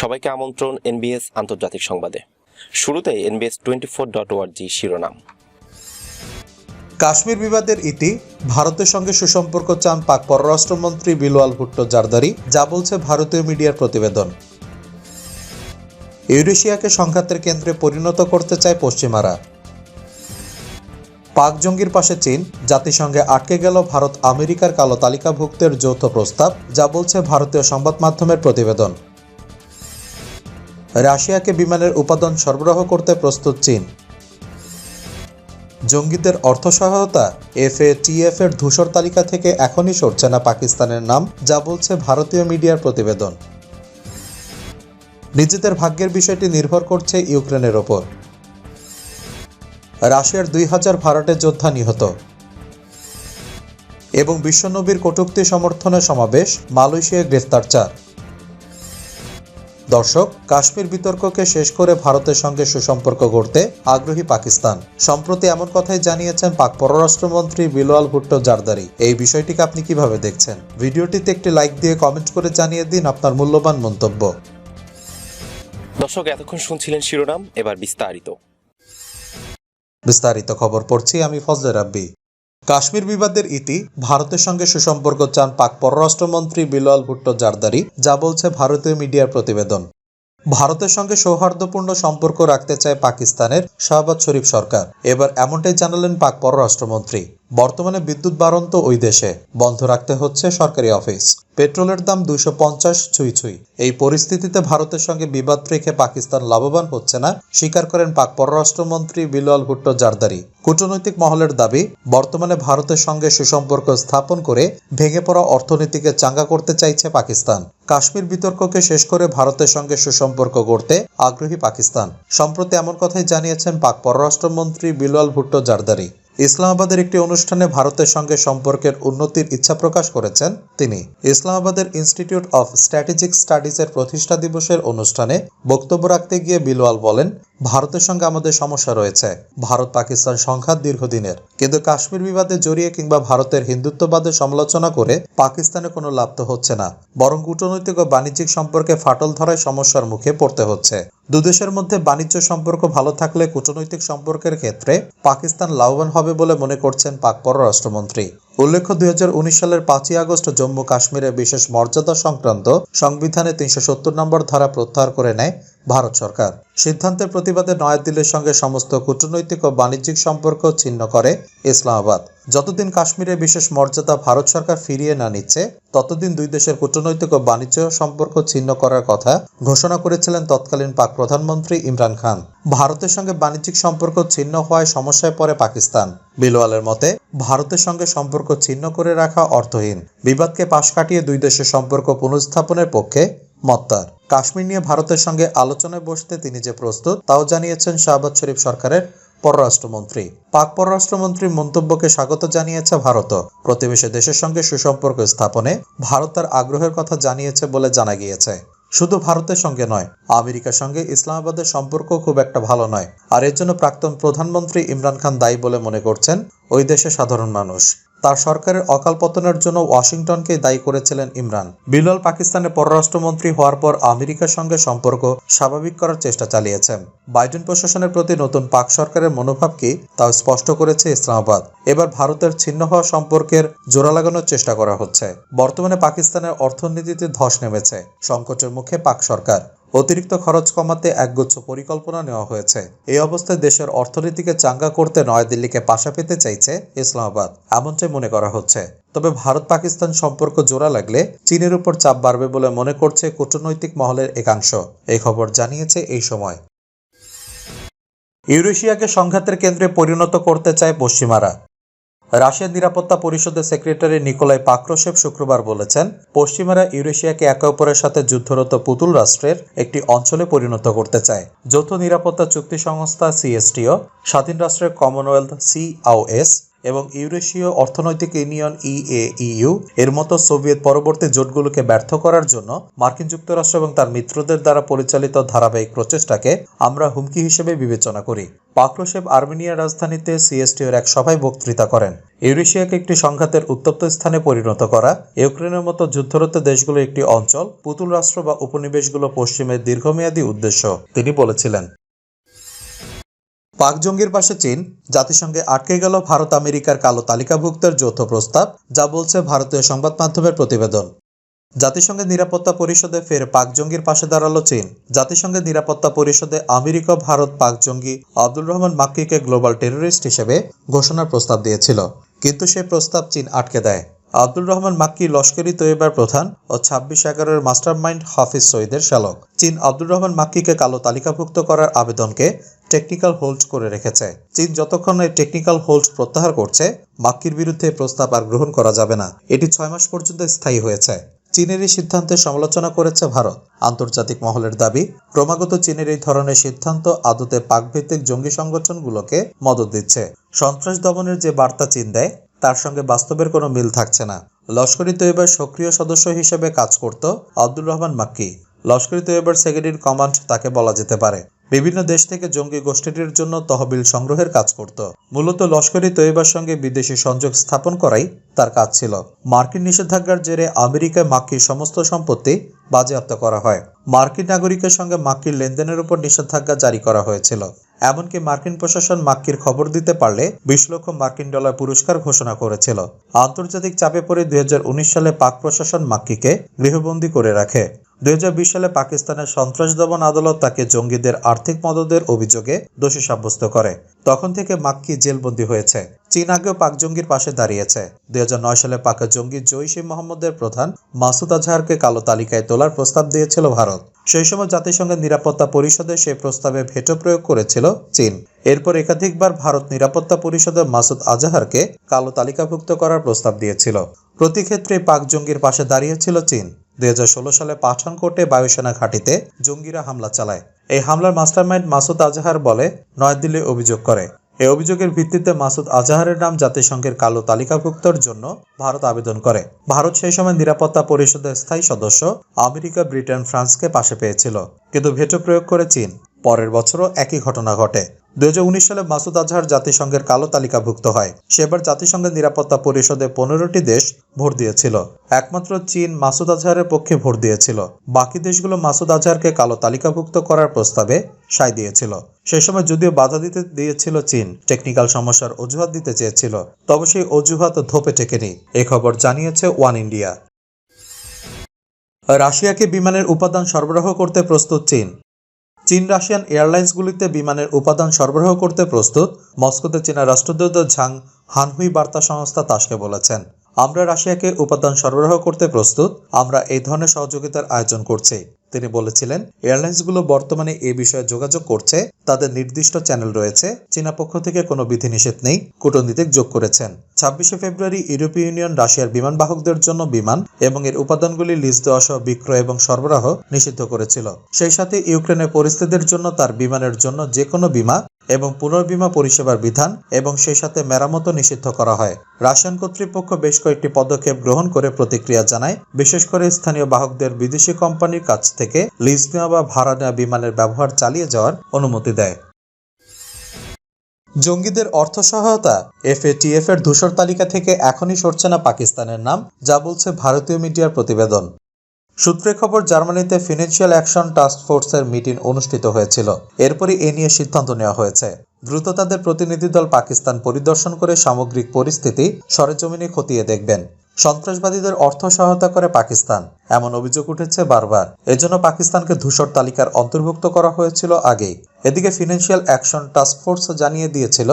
সবাইকে আমন্ত্রণ এনবিএস আন্তর্জাতিক সংবাদে। শুরুতে এনবিএস টোয়েন্টি ফোর ডট ওয়ার্জি শিরোনাম। কাশ্মীর বিবাদের ইতি, ভারতের সঙ্গে সুসম্পর্ক চান পাক পররাষ্ট্রমন্ত্রী বিলওয়াল ভুট্টো জারদারি, যা বলছে ভারতীয় মিডিয়ার প্রতিবেদন। ইউরেশিয়াকে সংঘাতের কেন্দ্রে পরিণত করতে চায় পশ্চিমারা। পাক জঙ্গির পাশে চীন, জাতিসংঘে আটকে গেল ভারত আমেরিকার কালো তালিকাভুক্তের যৌথ প্রস্তাব, যা বলছে ভারতীয় সংবাদ মাধ্যমের প্রতিবেদন। রাশিয়াকে বিমানের উপাদান সরবরাহ করতে প্রস্তুত চীন। জঙ্গিদের অর্থ সহায়তা এফএটিএফ এর ধূসর তালিকা থেকে এখনই সরছে না পাকিস্তানের নাম, যা বলছে ভারতীয় মিডিয়ার প্রতিবেদন। নিজেদের ভাগ্যের বিষয়টি নির্ভর করছে ইউক্রেনের ওপর। রাশিয়ার দুই হাজার ভাড়াটে যোদ্ধা নিহত। এবং বিশ্বনবীর কটূক্তি সমর্থনে সমাবেশ, মালয়েশিয়ায় গ্রেফতার চার। দর্শক কাশ্মীর বিতর্ককে শেষ করে ভারতের সঙ্গে সুসম্পর্ক গড়তে আগ্রহী পাকিস্তান। সম্প্রতি এমন কথাই জানিয়েছেন পাক পররাষ্ট্রমন্ত্রী বিলওয়াল ভুট্টো জারদারি। এই বিষয়টিকে আপনি কীভাবে দেখছেন? ভিডিওটিতে একটি লাইক দিয়ে কমেন্ট করে জানিয়ে দিন আপনার মূল্যবান মন্তব্য। দর্শক এতক্ষণ শুনছিলেন শিরোনাম এবার বিস্তারিত। বিস্তারিত খবর পড়ছি আমি ফজলে রাব্বি। কাশ্মীর বিবাদের ইতি, ভারতের সঙ্গে সুসম্পর্ক চান পাক পররাষ্ট্রমন্ত্রী বিলওয়াল ভুট্টো জারদারি, যা বলছে ভারতীয় মিডিয়ার প্রতিবেদন। ভারতের সঙ্গে সৌহার্দ্যপূর্ণ সম্পর্ক রাখতে চায় পাকিস্তানের শাহবাজ শরীফ সরকার। এবার এমনটাই জানালেন পাক পররাষ্ট্রমন্ত্রী। বর্তমানে বিদ্যুৎ বাড়ন্ত ওই দেশে। বন্ধ রাখতে হচ্ছে সরকারি অফিস। পেট্রোলের দাম দুইশো পঞ্চাশ ছুঁই ছুঁই। এই পরিস্থিতিতে ভারতের সঙ্গে বিবাদ রেখে পাকিস্তান লাভবান হচ্ছে না, স্বীকার করেন পাক পররাষ্ট্রমন্ত্রী বিলওয়াল ভুট্টো জারদারি। কূটনৈতিক মহলের দাবি, বর্তমানে ভারতের সঙ্গে সুসম্পর্ক স্থাপন করে ভেঙে পড়া অর্থনীতিকে চাঙ্গা করতে চাইছে পাকিস্তান। কাশ্মীর বিতর্ককে শেষ করে ভারতের সঙ্গে সুসম্পর্ক গড়তে আগ্রহী পাকিস্তান। সম্প্রতি এমন কথাই জানিয়েছেন পাক পররাষ্ট্রমন্ত্রী বিলওয়াল ভুট্টো জারদারি। ইসলামাবাদের একটি অনুষ্ঠানে ভারতের সঙ্গে সম্পর্কের উন্নতির ইচ্ছা প্রকাশ করেছেন তিনি। ইসলামাবাদের ইনস্টিটিউট অফ স্ট্র্যাটেজিক স্টাডিজের প্রতিষ্ঠা দিবসের অনুষ্ঠানে বক্তব্য রাখতে গিয়ে বিলওয়াল বলেন ভারতের সঙ্গে আমাদের সমস্যা রয়েছে। ভারত পাকিস্তান সংঘাত দীর্ঘদিনের। কিন্তু কাশ্মীর বিবাদে জড়িয়ে কিংবা ভারতের হিন্দুত্ববাদের সমালোচনা করে পাকিস্তানে কোনো লাভ তো হচ্ছে না। বরং কূটনৈতিক ও বাণিজ্যিক সম্পর্কে ফাটল ধরায় সমস্যার মুখে পড়তে হচ্ছে। দুদেশের মধ্যে বাণিজ্য সম্পর্ক ভালো থাকলে কূটনৈতিক সম্পর্কের ক্ষেত্রে পাকিস্তান লাভবান হবে বলে মনে করছেন পাক পররাষ্ট্রমন্ত্রী। উল্লেখ্য, দুই হাজার উনিশ সালের পাঁচই আগস্ট জম্মু কাশ্মীরে বিশেষ মর্যাদা সংক্রান্ত সংবিধানে তিনশো সত্তর নম্বর ধারা প্রত্যাহার করে নেয় ভারত সরকার। সিদ্ধান্তের প্রতিবাদে নয়াদিল্লির সঙ্গে সমস্ত কূটনৈতিক ও বাণিজ্যিক সম্পর্ক ছিন্ন করে ইসলামাবাদ। যতদিন কাশ্মীরের বিশেষ মর্যাদা ভারত সরকার ফিরিয়ে না নিচ্ছে, ততদিন দুই দেশের কূটনৈতিক ও বাণিজ্য সম্পর্ক ছিন্ন করার কথা ঘোষণা করেছিলেন তৎকালীন পাক প্রধানমন্ত্রী ইমরান খান। ভারতের সঙ্গে বাণিজ্যিক সম্পর্ক ছিন্ন হওয়ায় সমস্যায় পড়ে পাকিস্তান। বিলওয়ালের মতে, ভারতের সঙ্গে সম্পর্ক ছিন্ন করে রাখা অর্থহীন। বিবাদকে পাশ কাটিয়ে দুই দেশের সম্পর্ক পুনঃস্থাপনের পক্ষে মত্তার। কাশ্মীর নিয়ে ভারতের সঙ্গে আলোচনায় বসতে তিনি যে প্রস্তুত, তাও জানিয়েছেন শাহবাজ শরীফ সরকারের পররাষ্ট্রমন্ত্রী। পাক পররাষ্ট্রমন্ত্রীর মন্তব্যকে স্বাগত জানিয়েছে ভারত। প্রতিবেশী দেশের সঙ্গে সুসম্পর্ক স্থাপনে ভারত তার আগ্রহের কথা জানিয়েছে বলে জানা গিয়েছে। শুধু ভারতের সঙ্গে নয়, আমেরিকার সঙ্গে ইসলামাবাদের সম্পর্ক খুব একটা ভালো নয়। আর এর জন্য প্রাক্তন প্রধানমন্ত্রী ইমরান খান দায়ী বলে মনে করছেন ওই দেশের সাধারণ মানুষ। তার সরকারের অকাল পতনের জন্য ওয়াশিংটনকে দায়ী করেছিলেন ইমরান। বিলল পাকিস্তানের পররাষ্ট্রমন্ত্রী হওয়ার পর আমেরিকার সঙ্গে সম্পর্ক স্বাভাবিক করার চেষ্টা চালিয়েছেন। বাইডেন প্রশাসনের প্রতি নতুন পাক সরকারের মনোভাব কি তাও স্পষ্ট করেছে ইসলামাবাদ। এবার ভারতের ছিন্ন হওয়া সম্পর্কের জোড়া লাগানোর চেষ্টা করা হচ্ছে। বর্তমানে পাকিস্তানের অর্থনীতিতে ধস নেমেছে। সংকটের মুখে পাক সরকার। অতিরিক্ত খরচ কমাতে একগুচ্ছ পরিকল্পনা নেওয়া হয়েছে। এই অবস্থায় দেশের অর্থনীতিকে চাঙ্গা করতে নয়াদিল্লিকে পাশা পেতে চাইছে ইসলামাবাদ, এমনটাই মনে করা হচ্ছে। তবে ভারত পাকিস্তান সম্পর্ক জোড়া লাগলে চীনের উপর চাপ বাড়বে বলে মনে করছে কূটনৈতিক মহলের একাংশ। এই খবর জানিয়েছে এই সময়। ইউরেশিয়াকে সংঘাতের কেন্দ্রে পরিণত করতে চায় পশ্চিমারা। রাশিয়ার নিরাপত্তা পরিষদের সেক্রেটারি নিকোলাই পাক্রোশেভ শুক্রবার বলেছেন, পশ্চিমারা ইউরেশিয়াকে একে অপরের সাথে যুদ্ধরত পুতুল রাষ্ট্রের একটি অঞ্চলে পরিণত করতে চায়। যৌথ নিরাপত্তা চুক্তি সংস্থা সিএসটিও, স্বাধীন রাষ্ট্রের কমনওয়েলথ সিআওএস এবং ইউরেশীয় অর্থনৈতিক ইউনিয়ন ইএইউ এর মতো সোভিয়েত পরবর্তী জোটগুলোকে ব্যর্থ করার জন্য মার্কিন যুক্তরাষ্ট্র এবং তার মিত্রদের দ্বারা পরিচালিত ধারাবাহিক প্রচেষ্টাকে আমরা হুমকি হিসেবে বিবেচনা করি। পাকরোশেভ আর্মেনিয়ার রাজধানীতে সিএসটিওর এক সভায় বক্তৃতা করেন। ইউরেশিয়াকে একটি সংঘাতের উত্তপ্ত স্থানে পরিণত করা, ইউক্রেনের মতো যুদ্ধরত দেশগুলোর একটি অঞ্চল, পুতুল রাষ্ট্র বা উপনিবেশগুলো পশ্চিমের দীর্ঘমেয়াদী উদ্দেশ্য, তিনি বলেছিলেন। পাক জঙ্গির পাশে চীন, জাতিসংঘে আটকে গেল ভারত আমেরিকার কালো তালিকাভুক্তের যৌথ প্রস্তাব, যা বলছে ভারতীয় সংবাদ মাধ্যমের প্রতিবেদন। জাতিসংঘের নিরাপত্তা পরিষদে ফের পাক জঙ্গির পাশে দাঁড়াল চীন। জাতিসংঘের নিরাপত্তা পরিষদে আমেরিকা ভারত পাক জঙ্গি আব্দুল রহমান মাক্কিকে গ্লোবাল টেররিস্ট হিসেবে ঘোষণার প্রস্তাব দিয়েছিল। কিন্তু সেই প্রস্তাব চীন আটকে দেয়। আব্দুল রহমান মাক্কি লস্করি তৈয়বার প্রধান ও ছাব্বিশ এগারোর মাস্টারমাইন্ড হাফিজ সঈদের শালক। চীন আব্দুল রহমান মাক্কিকে কালো তালিকাভুক্ত করার আবেদনকে টেকনিক্যাল হোল্ড করে রেখেছে। চীন যতক্ষণ এই টেকনিক্যাল হোল্ড প্রত্যাহার করছে, মাক্কির বিরুদ্ধে প্রস্তাব আর গ্রহণ করা যাবে না। এটি ছয় মাস পর্যন্ত স্থায়ী হয়েছে। চীনের এই সিদ্ধান্তের সমালোচনা করেছে ভারত। আন্তর্জাতিক মহলের দাবি, ক্রমাগত চীনের এই ধরনের সিদ্ধান্ত আদতে পাকভিত্তিক জঙ্গি সংগঠনগুলোকে মদত দিচ্ছে। সন্ত্রাস দমনের যে বার্তা চীন দেয় তার সঙ্গে বাস্তবের কোনো মিল থাকছে না। লস্করি তৈয়বার সক্রিয় সদস্য হিসেবে কাজ করত আব্দুল রহমান মাক্কি। লস্করি তৈয়বার সেকেন্ড কমান্ড তাকে বলা যেতে পারে। বিভিন্ন দেশ থেকে জঙ্গি গোষ্ঠীটির জন্য তহবিল সংগ্রহের কাজ করত। মূলত লস্করি তৈয়বার সঙ্গে বিদেশি সংযোগ স্থাপন করাই তার কাজ ছিল। মার্কিন নিষেধাজ্ঞার জেরে আমেরিকায় মাক্কির সমস্ত সম্পত্তি বাজেয়াপ্ত করা হয়। মার্কিন নাগরিকের সঙ্গে মাক্কির লেনদেনের উপর নিষেধাজ্ঞা জারি করা হয়েছিল। এমনকি মার্কিন প্রশাসন মাক্কির খবর দিতে পারলে বিশ লক্ষ মার্কিন ডলার পুরস্কার ঘোষণা করেছিল। আন্তর্জাতিক চাপে পড়ে দুই হাজার উনিশ সালে পাক প্রশাসন মাক্কিকে গৃহবন্দী করে রাখে। দুই হাজার বিশ সালে পাকিস্তানের সন্ত্রাস দমন আদালত তাকে জঙ্গিদের আর্থিক মদদের অভিযোগে দোষী সাব্যস্ত করে। তখন থেকে মাক্কি জেলবন্দী হয়েছে। চীন আগেও পাক জঙ্গির পাশে দাঁড়িয়েছে। দুই সালে পাক জঙ্গি জৈশ মোহাম্মদের প্রধান মাসুদ আজহারকে কালো তালিকায় তোলার প্রস্তাব দিয়েছিল ভারত। সেই সময় জাতিসংঘের নিরাপত্তা পরিষদে সেই প্রস্তাবে ভেটো প্রয়োগ করেছিল চীন। এরপর একাধিকবার ভারত নিরাপত্তা পরিষদে মাসুদ আজহারকে কালো তালিকাভুক্ত করার প্রস্তাব দিয়েছিল। প্রতি ক্ষেত্রে পাক জঙ্গির পাশে দাঁড়িয়েছিল চীন। দুই হাজার ষোলো সালে পাঠানকোটে বায়ুসেনা ঘাঁটিতে জঙ্গিরা হামলা চালায়। এই হামলার মাস্টারমাইন্ড মাসুদ আজহার বলে নয়াদিল্লি অভিযোগ করে। এই অভিযোগের ভিত্তিতে মাসুদ আজাহারের নাম জাতিসংঘের কালো তালিকাভুক্তর জন্য ভারত আবেদন করে। ভারত সেই সময় নিরাপত্তা পরিষদের স্থায়ী সদস্য আমেরিকা, ব্রিটেন, ফ্রান্সকে পাশে পেয়েছিল, কিন্তু ভেটো প্রয়োগ করে চীন। পরের বছরও একই ঘটনা ঘটে। দুই হাজার উনিশ সালে মাসুদ আজহার জাতিসংঘের কালো তালিকাভুক্ত হয়। সেবার জাতিসংঘের নিরাপত্তা পরিষদে পনেরোটি দেশ ভোট দিয়েছিল। একমাত্র চীন মাসুদ আজহারের পক্ষে ভোট দিয়েছিল। বাকি দেশগুলো মাসুদ আজহারকে কালো তালিকাভুক্ত করার প্রস্তাবে সায় দিয়েছিল। সেই সময় যদিও বাধা দিতে দিয়েছিল চীন, টেকনিক্যাল সমস্যার অজুহাত দিতে চেয়েছিল, তবে সেই অজুহাত ধোপে টেকেনি, এ খবর জানিয়েছে ওয়ান ইন্ডিয়া। রাশিয়াকে বিমানের উপাদান সরবরাহ করতে প্রস্তুত চীন। চীন রাশিয়ান এয়ারলাইন্সগুলিতে বিমানের উপাদান সরবরাহ করতে প্রস্তুত, মস্কোতে চীনা রাষ্ট্রদূত ঝাং হানহুই বার্তা সংস্থা তাসকে বলেছেন। আমরা রাশিয়াকে উপাদান সরবরাহ করতে প্রস্তুত, আমরা এই ধরনের সহযোগিতার আয়োজন করছি। তিনি বলেছিলেন, এয়ারলাইন্সগুলো বর্তমানে এ বিষয়ে যোগাযোগ করছে, তাদের নির্দিষ্ট চ্যানেল রয়েছে, চীনা পক্ষ থেকে কোনো বিধিনিষেধ নেই, কূটনীতিক যোগ করেছেন। ছাব্বিশে ফেব্রুয়ারি ইউরোপীয় ইউনিয়ন রাশিয়ার বিমান বাহকদের জন্য বিমান এবং এর উপাদানগুলি লিজ দেওয়া সহ বিক্রয় এবং সরবরাহ নিষিদ্ধ করেছিল। সেই সাথে ইউক্রেনের পরিস্থিতির জন্য তার বিমানের জন্য যে কোনো বিমা এবং পুনর্বিমা পরিষেবার বিধান এবং সেই সাথে মেরামতো নিষিদ্ধ করা হয়। রাশিয়ান কর্তৃপক্ষ বেশ কয়েকটি পদক্ষেপ গ্রহণ করে প্রতিক্রিয়া জানায়, বিশেষ করে স্থানীয় বাহকদের বিদেশি কোম্পানির কাছ থেকে লিজ নেওয়া বা ভাড়া নেওয়া বিমানের ব্যবহার চালিয়ে যাওয়ার অনুমতি দেয়। জঙ্গিদের অর্থ সহায়তা এফএটিএফ এর ধূসর তালিকা থেকে এখনই সরছে না পাকিস্তানের নাম, যা বলছে ভারতীয় মিডিয়ার প্রতিবেদন। সূত্রে খবর, জার্মানিতে ফিনান্সিয়াল অ্যাকশন টাস্ক ফোর্সের মিটিং অনুষ্ঠিত হয়েছিল। এরপরই এ নিয়ে সিদ্ধান্ত নেওয়া হয়েছে। দ্রুত তাদের প্রতিনিধি দল পাকিস্তান পরিদর্শন করে সামগ্রিক পরিস্থিতি সরেজমিনে খতিয়ে দেখবেন। সন্ত্রাসবাদীদের অর্থ সহায়তা করে পাকিস্তান। এমন অভিযোগ উঠেছে বারবার। এজন্য পাকিস্তানকে ধূসর তালিকার অন্তর্ভুক্ত করা হয়েছিল আগেই। এদিকে ফিনান্সিয়াল অ্যাকশন টাস্ক ফোর্স জানিয়ে দিয়েছিল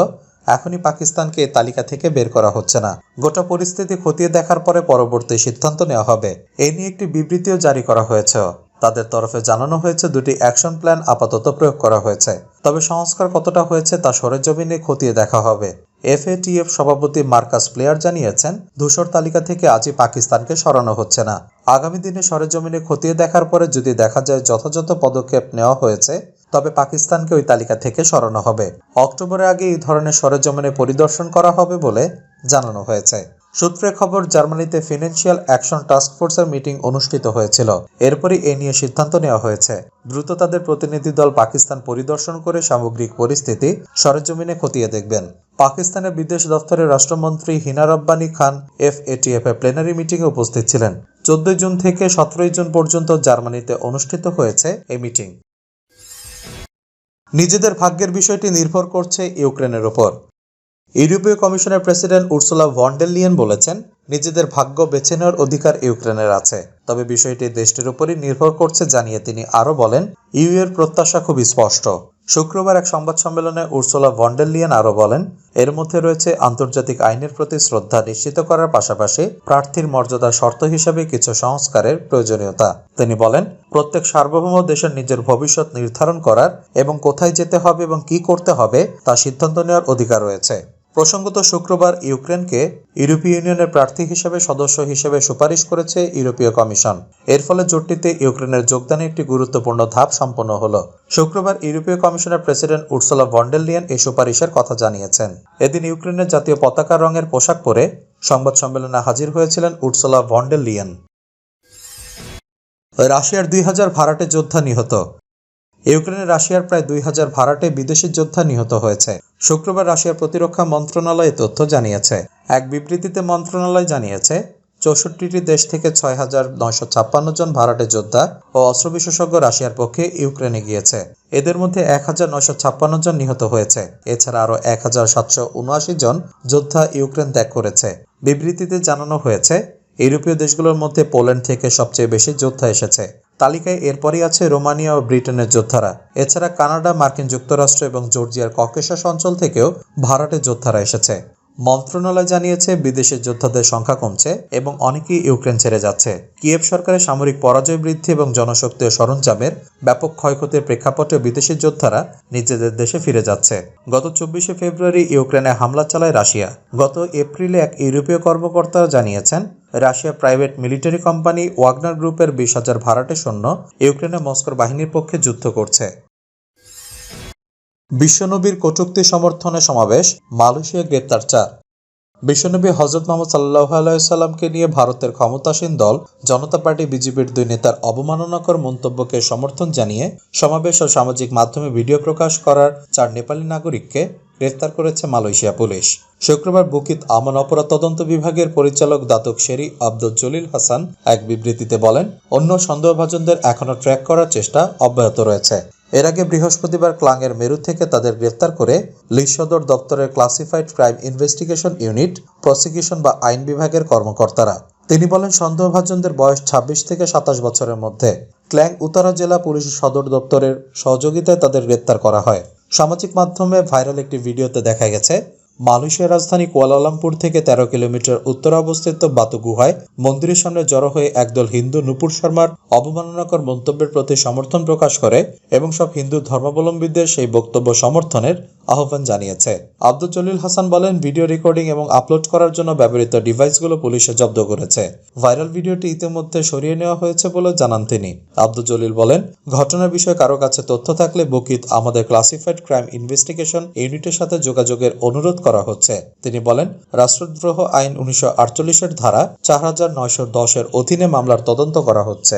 এখনই পাকিস্তানকে তালিকা থেকে বের করা হচ্ছে না। গোটা পরিস্থিতি খতিয়ে দেখার পরে পরবর্তী সিদ্ধান্ত নেওয়া হবে। এ নিয়ে একটি বিবৃতিও জারি করা হয়েছে। তাদের তরফে জানানো হয়েছে দুটি অ্যাকশন প্ল্যান আপাতত প্রয়োগ করা হয়েছে। তবে সংস্কার কতটা হয়েছে তা সরেজমিনে খতিয়ে দেখা হবে। এফএটিএফ সভাপতি মার্কাস প্লেয়ার জানিয়েছেন, ধূসর তালিকা থেকে আজই পাকিস্তানকে সরানো হচ্ছে না। আগামী দিনে সরেজমিনে খতিয়ে দেখার পরে যদি দেখা যায় যথাযথ পদক্ষেপ নেওয়া হয়েছে তবে পাকিস্তানকে ওই তালিকা থেকে সরানো হবে। অক্টোবরের আগে এই ধরনের সরেজমিনে পরিদর্শন করা হবে বলে জানানো হয়েছে। সূত্রে খবর, জার্মানিতে ফিনান্সিয়াল অ্যাকশন টাস্ক ফোর্সের মিটিং অনুষ্ঠিত হয়েছিল। এরপরই এ নিয়ে সিদ্ধান্ত নেওয়া হয়েছে। দ্রুত তাদের প্রতিনিধি দল পাকিস্তান পরিদর্শন করে সামগ্রিক পরিস্থিতি সরেজমিনে খতিয়ে দেখবেন। পাকিস্তানের বিদেশ দপ্তরের রাষ্ট্রমন্ত্রী হিনা রব্বানী খান এফ এটিএফ এর প্লেনারি মিটিংয়ে উপস্থিত ছিলেন। চোদ্দই জুন থেকে সতেরোই জুন পর্যন্ত জার্মানিতে অনুষ্ঠিত হয়েছে এই মিটিং। নিজেদের ভাগ্যের বিষয়টি নির্ভর করছে ইউক্রেনের ওপর ইউরোপীয় কমিশনের প্রেসিডেন্ট উর্সুলা ভন্ডেলিয়েন বলেছেন, নিজেদের ভাগ্য বেছে নেওয়ার অধিকার ইউক্রেনের আছে, তবে বিষয়টি দেশটির উপরই নির্ভর করছে জানিয়ে তিনি আরও বলেন ইউ এর প্রত্যাশা খুবই স্পষ্ট। শুক্রবার এক সংবাদ সম্মেলনে উর্সোলা ভন্ডেলিয়ান আরও বলেন, এর মধ্যে রয়েছে আন্তর্জাতিক আইনের প্রতি শ্রদ্ধা নিশ্চিত করার পাশাপাশি প্রার্থীর মর্যাদা শর্ত হিসেবে কিছু সংস্কারের প্রয়োজনীয়তা। তিনি বলেন, প্রত্যেক সার্বভৌম দেশের নিজের ভবিষ্যৎ নির্ধারণ করার এবং কোথায় যেতে হবে এবং কি করতে হবে তা সিদ্ধান্ত নেওয়ার অধিকার রয়েছে। প্রসঙ্গত শুক্রবার ইউক্রেনকে ইউরোপীয় ইউনিয়নের প্রার্থী হিসেবে, সদস্য হিসেবে সুপারিশ করেছে ইউরোপীয় কমিশন। এর ফলে জোটটিতে ইউক্রেনের যোগদানে একটি গুরুত্বপূর্ণ ধাপ সম্পন্ন হল। শুক্রবার ইউরোপীয় কমিশনের প্রেসিডেন্ট উর্সুলা ভন্ডেলিয়ান এই সুপারিশের কথা জানিয়েছেন। এদিন ইউক্রেনের জাতীয় পতাকা রঙের পোশাক পরে সংবাদ সম্মেলনে হাজির হয়েছিলেন উর্সুলা ভন্ডেলিয়ান রাশিয়ার দুই হাজার ভাড়াটে যোদ্ধা নিহত। ইউক্রেনে রাশিয়ার প্রায় দুই হাজার ভাড়াটে বিদেশি যোদ্ধা নিহত হয়েছে। শুক্রবার রাশিয়ার প্রতিরক্ষা মন্ত্রণালয় তথ্য জানিয়েছে। এক বিবৃতিতে মন্ত্রণালয় জানিয়েছে, চৌষট্টিটি দেশ থেকে ছয় হাজার নয়শো ছাপ্পান্ন জন ভাড়াটে যোদ্ধা ও অস্ত্র বিশেষজ্ঞ রাশিয়ার পক্ষে ইউক্রেনে গিয়েছে। এদের মধ্যে এক হাজার নয়শো ছাপ্পান্ন জন নিহত হয়েছে। এছাড়া আরও এক হাজার সাতশো উনআশি জন যোদ্ধা ইউক্রেন ত্যাগ করেছে। বিবৃতিতে জানানো হয়েছে, ইউরোপীয় দেশগুলোর মধ্যে পোল্যান্ড থেকে সবচেয়ে বেশি যোদ্ধা এসেছে। তালিকায় এরপরই আছে রোমানিয়া ও ব্রিটেনের যোদ্ধারা। এছাড়া কানাডা, মার্কিন যুক্তরাষ্ট্র এবং জর্জিয়ার ককেশাস অঞ্চল থেকেও ভাড়াটে যোদ্ধারা এসেছে। মন্ত্রণালয় জানিয়েছে, বিদেশি যোদ্ধাদের সংখ্যা কমছে এবং অনেকেই ইউক্রেন ছেড়ে যাচ্ছে। কিয়েভ সরকারের সামরিক পরাজয় বৃদ্ধি এবং জনশক্তি ও সরঞ্জামের ব্যাপক ক্ষয়ক্ষতির প্রেক্ষাপটে বিদেশি যোদ্ধারা নিজেদের দেশে ফিরে যাচ্ছে। গত চব্বিশে ফেব্রুয়ারি ইউক্রেনে হামলা চালায় রাশিয়া। গত এপ্রিলে এক ইউরোপীয় কর্মকর্তা জানিয়েছেন, Russia private military company Wagner গ্রুপের বিশ হাজার ভাড়াটে সৈন্য ইউক্রেনে মস্কোর বাহিনীর পক্ষে যুদ্ধ করছে। বিশ্বনবীর কটূক্তি সমর্থনে সমাবেশ, মালয়েশিয়া গ্রেপ্তার চার। বিশ্বনবী হজরত মোহাম্মদ সাল্লাহ আলাইসাল্লামকে নিয়ে ভারতের ক্ষমতাসীন দল, জনতা পার্টি বিজেপির দুই নেতার অবমাননাকর মন্তব্যকে সমর্থন জানিয়ে সমাবেশ ও সামাজিক মাধ্যমে ভিডিও প্রকাশ করার চার নেপালি নাগরিককে গ্রেফতার করেছে মালয়েশিয়া পুলিশ। শুক্রবার বুকিত আমান অপরাধ তদন্ত বিভাগের পরিচালক দাতক শেরি আব্দুল জলিল হাসান এক বিবৃতিতে বলেন, অন্য সন্দেহভাজনদের এখনও ট্র্যাক করার চেষ্টা অব্যাহত রয়েছে। এর আগে বৃহস্পতিবার ক্লাংয়ের মেরু থেকে তাদের গ্রেফতার করে লি সদর দপ্তরের classified crime investigation unit, prosecution বা আইন বিভাগের কর্মকর্তারা। তিনি বলেন, সন্দেহভাজনদের বয়স ২৬ থেকে সাতাশ বছরের মধ্যে। ক্ল্যাং উত্তরা জেলা পুলিশ সদর দপ্তরের সহযোগিতায় তাদের গ্রেপ্তার করা হয়। সামাজিক মাধ্যমে ভাইরাল একটি ভিডিওতে দেখা গেছে মালয়েশিয়ার রাজধানী কুয়ালালামপুর থেকে তেরো কিলোমিটার উত্তরে অবস্থিত বাতু গুহায় মন্দিরের সামনে জড়ো হয়ে একদল হিন্দু নুপুর শর্মার অবমাননাকর মন্তব্যের প্রতি সমর্থন প্রকাশ করে এবং সব হিন্দু ধর্মাবলম্বীদের সেই বক্তব্য সমর্থনের আহ্বান জানিয়েছে। আব্দুল জলিল হাসান বলেন, ভিডিও রেকর্ডিং এবং আপলোড করার জন্য ব্যবহৃত ডিভাইসগুলো পুলিশে জব্দ করেছে। ভাইরাল ভিডিওটি ইতিমধ্যে সরিয়ে নেওয়া হয়েছে বলে জানান তিনি। আব্দুল জলিল বলেন, ঘটনার বিষয়ে কারও কাছে তথ্য থাকলে বকিত আমাদের ক্লাসিফাইড ক্রাইম ইনভেস্টিগেশন ইউনিটের সাথে যোগাযোগের অনুরোধ করা হচ্ছে। তিনি বলেন, রাষ্ট্রদ্রোহ আইন উনিশশো আটচল্লিশের ধারা চার হাজার নয়শো দশের অধীনে মামলার তদন্ত করা হচ্ছে।